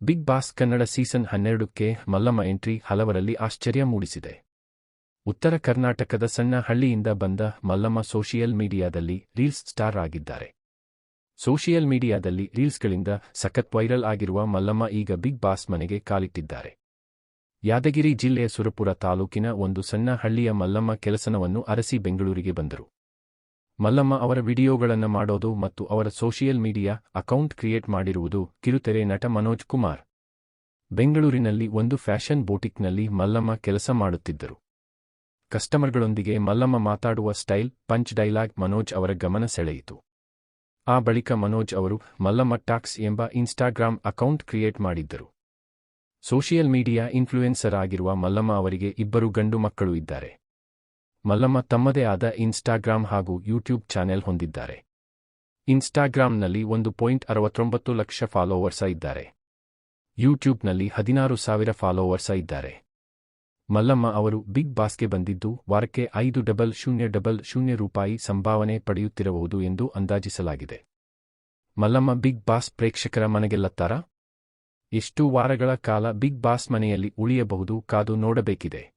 Big boss Kannada season ಹನ್ನೆರಡಕ್ಕೆ Mallamma entry ಹಲವರಲ್ಲಿ ಆಶ್ಚರ್ಯ ಮೂಡಿಸಿದೆ. ಉತ್ತರ ಕರ್ನಾಟಕದ ಸಣ್ಣ ಹಳ್ಳಿಯಿಂದ ಬಂದ ಮಲ್ಲಮ್ಮ ಸೋಷಿಯಲ್ ಮೀಡಿಯಾದಲ್ಲಿ ರೀಲ್ಸ್ ಸ್ಟಾರ್ ಆಗಿದ್ದಾರೆ. ಸೋಷಿಯಲ್ ಮೀಡಿಯಾದಲ್ಲಿ ರೀಲ್ಸ್ಗಳಿಂದ ಸಖತ್ ವೈರಲ್ ಆಗಿರುವ ಮಲ್ಲಮ್ಮ ಈಗ ಬಿಗ್ ಬಾಸ್ ಮನೆಗೆ ಕಾಲಿಟ್ಟಿದ್ದಾರೆ. ಯಾದಗಿರಿ ಜಿಲ್ಲೆಯ ಸುರಪುರ ತಾಲೂಕಿನ ಒಂದು ಸಣ್ಣ ಹಳ್ಳಿಯ ಮಲ್ಲಮ್ಮ ಕೆಲಸನವನ್ನು ಅರಸಿ ಬೆಂಗಳೂರಿಗೆ ಬಂದರು. ಮಲ್ಲಮ್ಮ ಅವರ ವಿಡಿಯೋಗಳನ್ನು ಮಾಡೋದು ಮತ್ತು ಅವರ ಸೋಷಿಯಲ್ ಮೀಡಿಯಾ ಅಕೌಂಟ್ ಕ್ರಿಯೇಟ್ ಮಾಡಿರುವುದು ಕಿರುತೆರೆ ನಟ ಮನೋಜ್ ಕುಮಾರ್. ಬೆಂಗಳೂರಿನಲ್ಲಿ ಒಂದು ಫ್ಯಾಷನ್ ಬೋಟಿಕ್ನಲ್ಲಿ ಮಲ್ಲಮ್ಮ ಕೆಲಸ ಮಾಡುತ್ತಿದ್ದರು. ಕಸ್ಟಮರ್ಗಳೊಂದಿಗೆ ಮಲ್ಲಮ್ಮ ಮಾತಾಡುವ ಸ್ಟೈಲ್, ಪಂಚ್ ಡೈಲಾಗ್ ಮನೋಜ್ ಅವರ ಗಮನ ಸೆಳೆಯಿತು. ಆ ಬಳಿಕ ಮನೋಜ್ ಅವರು ಮಲ್ಲಮ್ಮ ಟಾಕ್ಸ್ ಎಂಬ ಇನ್ಸ್ಟಾಗ್ರಾಮ್ ಅಕೌಂಟ್ ಕ್ರಿಯೇಟ್ ಮಾಡಿದ್ದರು. ಸೋಷಿಯಲ್ ಮೀಡಿಯಾ ಇನ್ಫ್ಲೂಯೆನ್ಸರ್ ಆಗಿರುವ ಮಲ್ಲಮ್ಮ ಅವರಿಗೆ ಇಬ್ಬರು ಗಂಡು ಮಕ್ಕಳು ಇದ್ದಾರೆ. ಮಲ್ಲಮ್ಮ ತಮ್ಮದೇ ಆದ ಇನ್ಸ್ಟಾಗ್ರಾಂ ಹಾಗೂ ಯೂಟ್ಯೂಬ್ ಚಾನೆಲ್ ಹೊಂದಿದ್ದಾರೆ. ಇನ್ಸ್ಟಾಗ್ರಾಂನಲ್ಲಿ ಒಂದು ಪಾಯಿಂಟ್ ಅರವತ್ತೊಂಬತ್ತು ಲಕ್ಷ ಫಾಲೋವರ್ಸ ಇದ್ದಾರೆ. ಯೂಟ್ಯೂಬ್ನಲ್ಲಿ ಹದಿನಾರು ಸಾವಿರ ಫಾಲೋವರ್ಸ ಇದ್ದಾರೆ. ಮಲ್ಲಮ್ಮ ಅವರು ಬಿಗ್ ಬಾಸ್ಗೆ ಬಂದಿದ್ದು, ವಾರಕ್ಕೆ ಐದು ಡಬಲ್ ಶೂನ್ಯ ಡಬಲ್ ಶೂನ್ಯ ರೂಪಾಯಿ ಸಂಭಾವನೆ ಪಡೆಯುತ್ತಿರಬಹುದು ಎಂದು ಅಂದಾಜಿಸಲಾಗಿದೆ. ಮಲ್ಲಮ್ಮ ಬಿಗ್ ಬಾಸ್ ಪ್ರೇಕ್ಷಕರ ಮನೆಗೆಲ್ಲತ್ತಾರಾ ಎಷ್ಟು ವಾರಗಳ ಕಾಲ ಬಿಗ್ ಬಾಸ್ ಮನೆಯಲ್ಲಿ ಉಳಿಯಬಹುದು ಕಾದು ನೋಡಬೇಕಿದೆ.